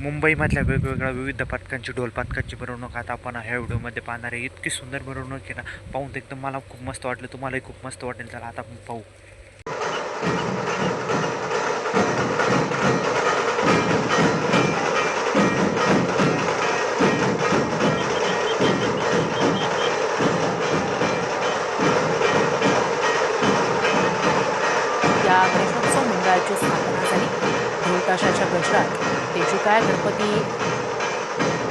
मुंबईमधल्या वेगवेगळ्या विविध पथकांची ढोल पथकांची मिरवणूक आता आपण ह्या व्हिडिओमध्ये पाहणार आहे. इतकी सुंदर मिरवणूक आहे ना. पाहून एकदम मला खूप मस्त वाटलं. तुम्हालाही खूप मस्त वाटेल. चला आता आपण पाहू. या गणेशोत्सव मंडळाची स्थापना झाली ढोलताशाच्या गजरात तेजुकाय गणपती.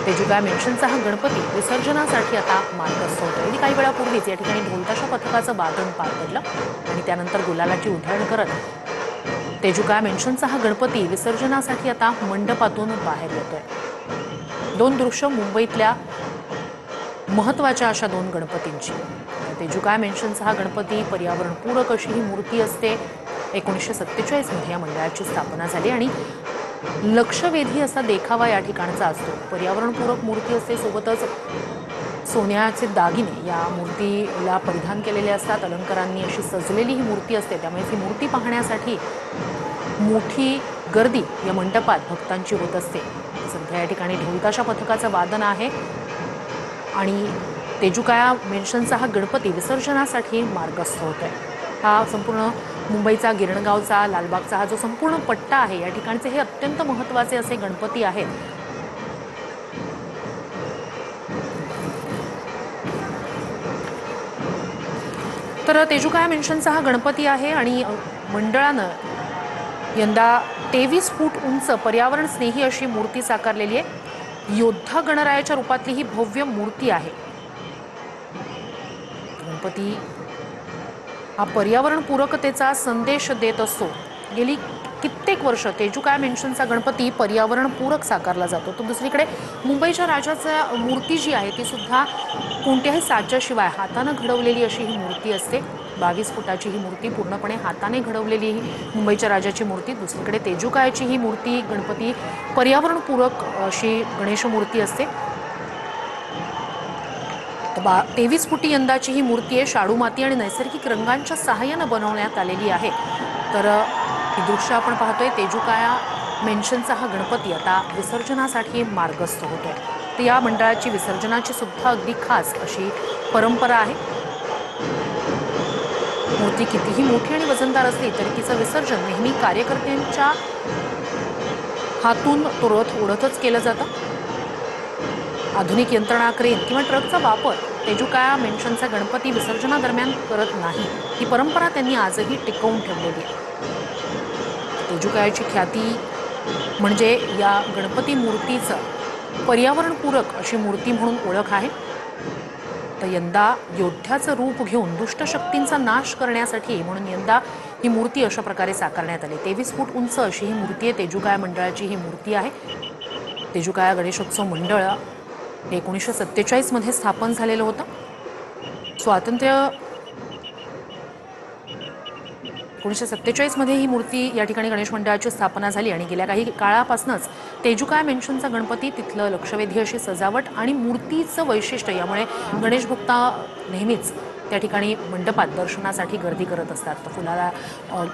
तेजुकाय मेन्शनचा हा गणपती विसर्जनासाठी आता मार्गस्थ होतो आणि काही वेळापूर्वीच या ठिकाणी ढोलताशा पथकाचं वादन पार पडलं आणि त्यानंतर गुलालाची उधळण करत तेजुकाय मेन्शनचा हा गणपती विसर्जनासाठी आता मंडपातून बाहेर येतोय. दोन दृश्य मुंबईतल्या महत्त्वाच्या अशा दोन गणपतींची. तेजुकाय मेन्शनचा हा गणपती पर्यावरणपूरक अशी ही मूर्ती असते. एकोणीसशे सत्तेचाळीसमध्ये या मंडळाची स्थापना झाली आणि लक्षवेधी असा देखावा या ठिकाणचा असतो. पर्यावरणपूरक मूर्ती असते. सोबतच सोन्याचे दागिने या मूर्तीला परिधान केलेले असतात. अलंकारांनी अशी सजलेली ही मूर्ती असते. त्यामुळे ही मूर्ती पाहण्यासाठी मोठी गर्दी या मंडपात भक्तांची होत असते. सध्या या ठिकाणी ढोलताशा पथकाचं वादन आहे आणि तेजुकाया मेन्शनचा हा गणपती विसर्जनासाठी मार्गस्थ होत आहे हा संपूर्ण मुंबईचा गिरणगावचा लालबागचा हा जो संपूर्ण पट्टा आहे या ठिकाणचे हे अत्यंत महत्त्वाचे असे गणपती आहेत. तर तेजुकाया मेन्शनचा हा गणपती आहे आणि मंडळानं यंदा तेवीस फूट उंच पर्यावरण स्नेही अशी मूर्ती साकारलेली आहे. योद्धा गणरायाच्या रूपातली ही भव्य मूर्ती आहे. गणपती हा पर्यावरण पूरकतेचा संदेश देत असतो. गेली कित्येक वर्ष तेजुकाय मेन्शनचा गणपती पर्यावरण पूरक साकारला जातो. तर दुसरीकडे मुंबईच्या राजाचा मूर्ती जी आहे ती सुद्धा कोणत्याही साच्याशिवाय हातानं घडवलेली अशी ही मूर्ती असते. बावीस फुटाची ही मूर्ती पूर्णपणे हाताने घडवलेली ही मुंबईच्या राजाची मूर्ती. दुसरीकडे तेजुकायची ही मूर्ती गणपती पर्यावरणपूरक अशी गणेश मूर्ती असते. बा तेवीस फुटी यंदाची ही मूर्ती आहे. शाडू माती आणि नैसर्गिक रंगांच्या सहाय्यानं बनवण्यात आलेली आहे. तर ही दृश्य आपण पाहतोय. तेजुकाया मेन्शनचा हा गणपती आता विसर्जनासाठी मार्गस्थ होतो. तर या मंडळाची विसर्जनाची सुद्धा अगदी खास अशी परंपरा आहे. मूर्ती कितीही मोठी आणि वजनदार असली तरी तिचं विसर्जन नेहमी कार्यकर्त्यांच्या हातून तो रथ ओढतच केलं जातं. आधुनिक यंत्रणा क्रेन किंवा ट्रकचा वापर तेजुकाया मेन्शनचा गणपती विसर्जनादरम्यान करत नाही. ही परंपरा त्यांनी आजही टिकवून ठेवलेली आहे. तेजुकायाची ख्याती म्हणजे या गणपती मूर्तीचं पर्यावरणपूरक अशी मूर्ती म्हणून ओळख आहे. तर यंदा योद्ध्याचं रूप घेऊन दुष्टशक्तींचा नाश करण्यासाठी म्हणून यंदा ही मूर्ती अशा प्रकारे साकारण्यात आली. तेवीस फूट उंच अशी ही मूर्ती आहे. तेजुकाया मंडळाची ही मूर्ती आहे. तेजुकाया गणेशोत्सव मंडळ एकोणीसशे सत्तेचाळीसमध्ये स्थापन झालेलं होतं. स्वातंत्र्य एकोणीसशे सत्तेचाळीसमध्ये ही मूर्ती या ठिकाणी गणेश मंडळाची स्थापना झाली आणि गेल्या काही काळापासूनच तेजुकाय मेन्शनचा गणपती तिथलं लक्षवेधी अशी सजावट आणि मूर्तीचं वैशिष्ट्य यामुळे गणेश भक्ता नेहमीच त्या ठिकाणी मंडपात दर्शनासाठी गर्दी करत असतात. तर फुलाला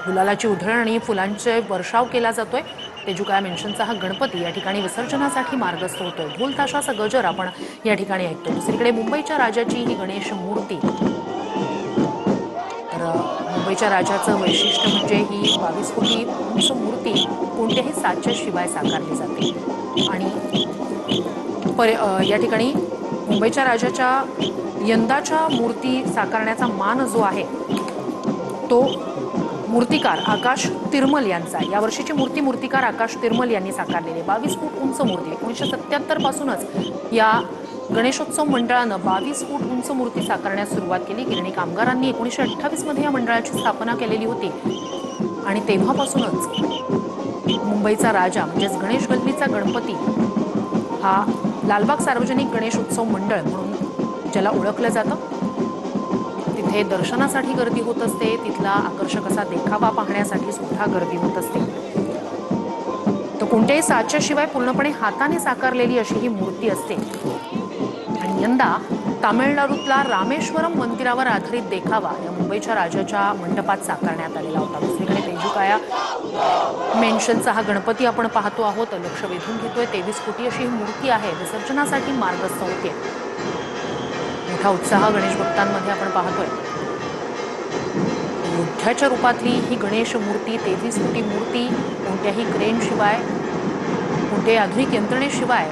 गुलालाची उधळण आणि फुलांचे वर्षाव केला जातोय. तेजुकाय मेन्शनचा हा गणपती या ठिकाणी विसर्जनासाठी मार्गस्थ होतोय. ढोल ताशाचा गजर आपण या ठिकाणी ऐकतो. दुसरीकडे मुंबईच्या राजाची ही गणेश मूर्ती. तर मुंबईच्या राजाचं वैशिष्ट्य म्हणजे ही बावीस कोटी उंच मूर्ती कोणत्याही साच्याशिवाय साकारली जाते. आणि पर या ठिकाणी मुंबईच्या राजाच्या यंदाच्या मूर्ती साकारण्याचा मान जो आहे तो मूर्तिकार आकाश तिरमल यांचा. या यावर्षीची मूर्ती मूर्तिकार आकाश तिरमल यांनी साकारलेली. बावीस फूट उंच मूर्ती. एकोणीसशे सत्याहत्तर पासूनच या गणेशोत्सव मंडळानं बावीस फूट उंच मूर्ती साकारण्यास सुरुवात केली. गिरणी कामगारांनी एकोणीसशे अठ्ठावीसमध्ये या मंडळाची स्थापना केलेली होती. आणि तेव्हापासूनच मुंबईचा राजा म्हणजेच गणेश गल्लीचा गणपती हा लालबाग सार्वजनिक गणेश उत्सव मंडळ म्हणून ज्याला ओळखलं जातं तिथे दर्शनासाठी गर्दी होत असते. तिथला आकर्षक असा देखावा पाहण्यासाठी सुद्धा गर्दी होत असते. तर कोणत्याही साच्याशिवाय पूर्णपणे हाताने साकारलेली अशी ही मूर्ती असते. आणि यंदा तामिळनाडूतला रामेश्वरम मंदिरावर आधारित देखावा या मुंबईच्या राजाच्या मंडपात साकारण्यात आलेला होता. दुसरीकडे तेजुकाया मेन्शनचा हा गणपती आपण पाहतो आहोत. लक्ष वेधून घेतोय. तेवीस कोटी अशी ही मूर्ती आहे. विसर्जनासाठी मार्गस्थ होते. मोठा उत्साह गणेश भक्तांमध्ये आपण पाहतोय. मोठ्याच्या रूपातली ही गणेश मूर्ती तेवीस फुटी मूर्ती कोणत्याही क्रेनशिवाय कोणत्याही आधुनिक यंत्रणेशिवाय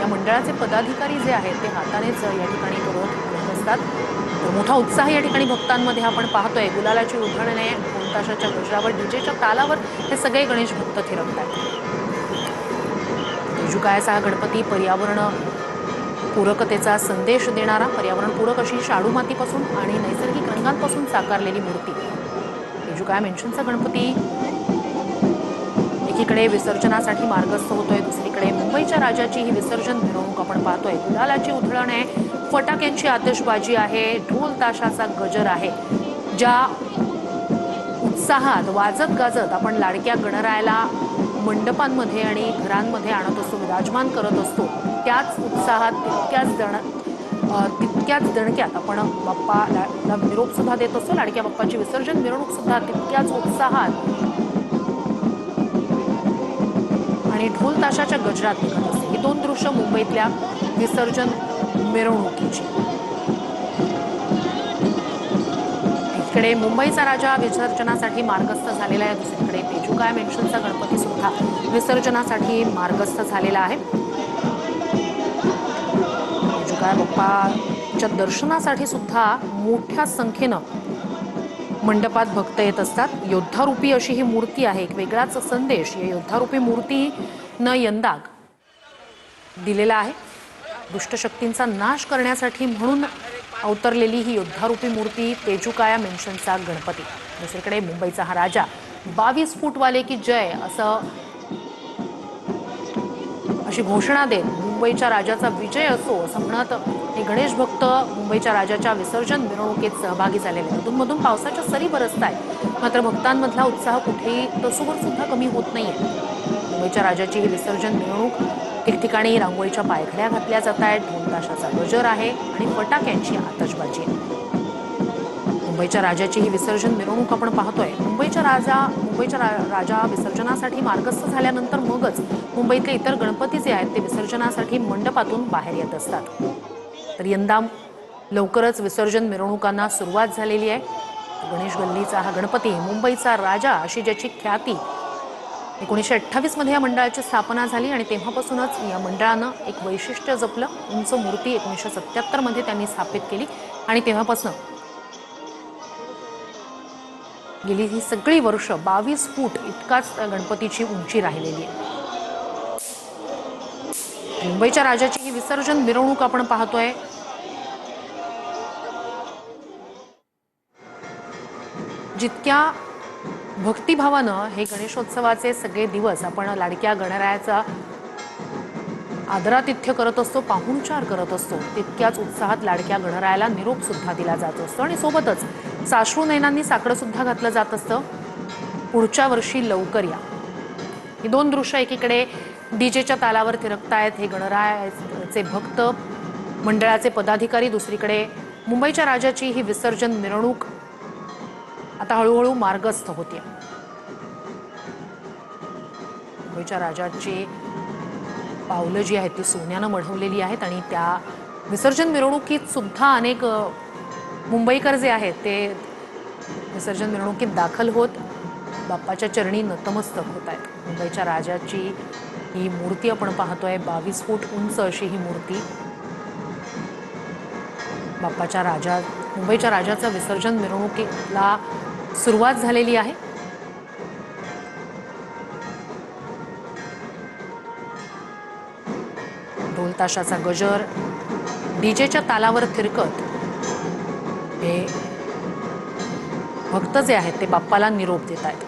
या मंडळाचे पदाधिकारी जे आहेत ते हातानेच या ठिकाणी करत असतात. तर मोठा उत्साह या ठिकाणी भक्तांमध्ये आपण पाहतोय. गुलालाची उधळणे कोणताशाच्या गजरावर डीजेच्या तालावर हे सगळे गणेश भक्त थिरकतात आहेत तेजुकायाचा हा गणपती पर्यावरण पूरकतेचा संदेश देणारा पर्यावरणपूरक अशी शाडू मातीपासून आणि नैसर्गिक रंगांपासून साकारलेली मूर्ती. काय मेन्शनचा गणपती. एकीकडे विसर्जनासाठी मार्गस्थ होतोय दुसरीकडे मुंबईच्या राजाची ही विसर्जन मिरवणूक आपण पाहतोय. गुलालाची उधळण आहे फटाक्यांची आतषबाजी आहे ढोल ताशाचा गजर आहे. ज्या उत्साहात वाजत गाजत आपण लाडक्या गणरायाला मंडपांमध्ये आणि घरांमध्ये आणत असतो विराजमान करत असतो. त्याच उत्साहात तितक्याच जण तितक्याच दणक्यात आपण बाप्पाला ला निरोप सुद्धा देत असतो. लाडक्या बाप्पाची विसर्जन मिरवणूक सुद्धा तितक्याच उत्साहात. आणि ढोल ताशाच्या गजरात निघत असते. ही दोन दृश्य मुंबईतल्या विसर्जन मिरवणुकीची. इकडे मुंबईचा राजा विसर्जनासाठी मार्गस्थ झालेला आहे. दुसरीकडे तेजुकाय मेन्शनचा गणपती सुद्धा विसर्जनासाठी मार्गस्थ झालेला आहे. तेजुकाय बाप्पाच्या दर्शनासाठी सुद्धा मोठ्या संख्येनं मंडपात भक्त येत असतात. योद्धारूपी अशी ही मूर्ती आहे. एक वेगळाच संदेश. या योद्धारूपी मूर्तीनं यंदा दिलेला आहे. दुष्टशक्तींचा नाश करण्यासाठी म्हणून अवतरलेली ही योद्धारूपी मूर्ती तेजुकाया मेन्शनचा गणपती. दुसरीकडे मुंबईचा हा राजा बावीस फूटवाले की जय असं अशी घोषणा देत मुंबईच्या राजाचा विजय असो असं म्हणत हे गणेश भक्त मुंबईच्या राजाच्या विसर्जन मिरवणुकीत सहभागी झालेले अधूनमधून पावसाच्या सरी बरसत आहेत. मात्र भक्तांमधला उत्साह कुठेही तसूवर सुद्धा कमी होत नाहीये. मुंबईच्या राजाची ही विसर्जन मिरवणूक ठिकठिकाणी रांगोळीच्या पायघड्या घातल्या जात आहेत. ढोलताशाचा गजर आहे आणि फटाक्यांची आतषबाजी आहे. मुंबईच्या राजाची ही विसर्जन मिरवणूक आपण पाहतोय. मुंबईच्या राजा मुंबईच्या रा- राजा विसर्जनासाठी मार्गस्थ झाल्यानंतर मगच मुंबईतले इतर गणपती जे आहेत ते विसर्जनासाठी मंडपातून बाहेर येत असतात. तर यंदा लवकरच विसर्जन मिरवणुकांना सुरुवात झालेली आहे. गणेश गल्लीचा हा गणपती मुंबईचा राजा अशी ज्याची ख्याती एकोणीसशे अठ्ठावीसमध्ये या मंडळाची स्थापना झाली आणि तेव्हापासूनच या मंडळानं एक वैशिष्ट्य जपलं. उंच मूर्ती एकोणीसशे सत्त्याहत्तरमध्ये त्यांनी स्थापित केली आणि तेव्हापासून गेली ही सगळी वर्ष बावीस फूट इतकाच गणपतीची उंची राहिलेली आहे. मुंबईच्या राजाची ही विसर्जन मिरवणूक आपण पाहतोय. जितक्या भक्तिभावानं हे गणेशोत्सवाचे सगळे दिवस आपण लाडक्या गणरायाचा आदरातिथ्य करत असतो पाहुणचार करत असतो. तितक्याच उत्साहात लाडक्या गणरायाला निरोप सुद्धा दिला जात असतो. आणि सोबतच साश्रू नयनांनी साकडं सुद्धा घातलं जात असतं. पुढच्या वर्षी लवकर या. ही दोन दृश्य एकीकडे डीजेच्या तालावर थिरकतायत हे गणरायाचे भक्त मंडळाचे पदाधिकारी दुसरीकडे मुंबईच्या राजाची ही विसर्जन मिरवणूक. आता हळूहळू मार्गस्थ होते मुंबईच्या राजाची पावलं जी आहेत ती सोन्यानं मढवलेली आहेत आणि त्या विसर्जन मिरवणुकीत सुद्धा अनेक मुंबईकर जे आहेत ते विसर्जन मिरवणुकीत दाखल होत बाप्पाच्या चरणी नतमस्तक होत आहेत. मुंबईच्या राजाची ही मूर्ती आपण पाहतोय बावीस फूट उंच अशी ही मूर्ती. बाप्पाच्या राजा मुंबईच्या राजाचं विसर्जन मिरवणुकीला सुरुवात झालेली आहे. ढोलताशाचा गजर. डीजेच्या तालावर थिरकत. हे भक्त जे आहेत ते बाप्पाला निरोप देत आहेत